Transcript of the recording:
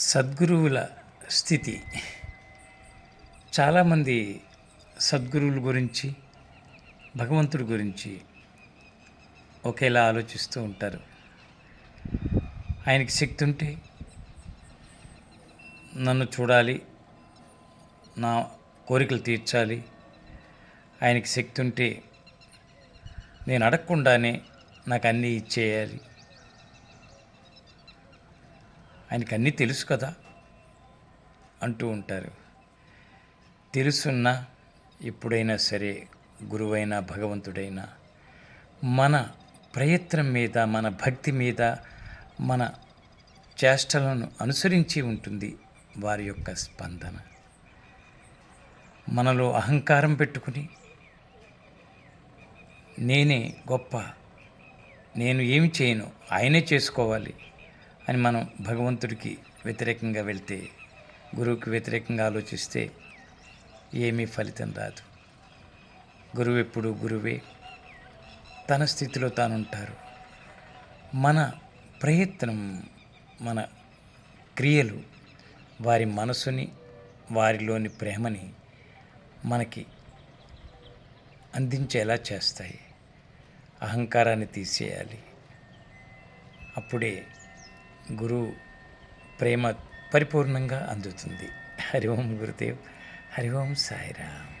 సద్గురువుల స్థితి. చాలామంది సద్గురువుల గురించి భగవంతుడి గురించి ఒకేలా ఆలోచిస్తూ ఉంటారు. ఆయనకి శక్తి ఉంటే నన్ను చూడాలి నా కోరికలు తీర్చాలి. ఆయనకి శక్తి ఉంటే నేను అడగకుండానే నాకు అన్నీ ఇచ్చేయాలి. ఆయనకి అన్నీ తెలుసు కదా అంటూ ఉంటారు. తెలుసున్నా ఎప్పుడైనా సరే గురువైనా భగవంతుడైనా మన ప్రయత్నం మీద మన భక్తి మీద మన చేష్టలను అనుసరించి ఉంటుంది వారి యొక్క స్పందన. మనలో అహంకారం పెట్టుకుని నేనే గొప్ప నేను ఏమి చేయను ఆయనే చేసుకోవాలి. అని మనం భగవంతుడికి వ్యతిరేకంగా వెళ్తే గురువుకి వ్యతిరేకంగా ఆలోచిస్తే ఏమీ ఫలితం రాదు. గురువు ఎప్పుడు గురువే. తన స్థితిలో తానుంటారు. మన ప్రయత్నం మన క్రియలు వారి మనసుని వారిలోని ప్రేమని మనకి అందించేలా చేస్తాయి. అహంకారాన్ని తీసేయాలి. అప్పుడే గురు ప్రేమ పరిపూర్ణంగా అందుతుంది. హరి ఓం గురుదేవ్. హరి ఓం సాయిరామ్.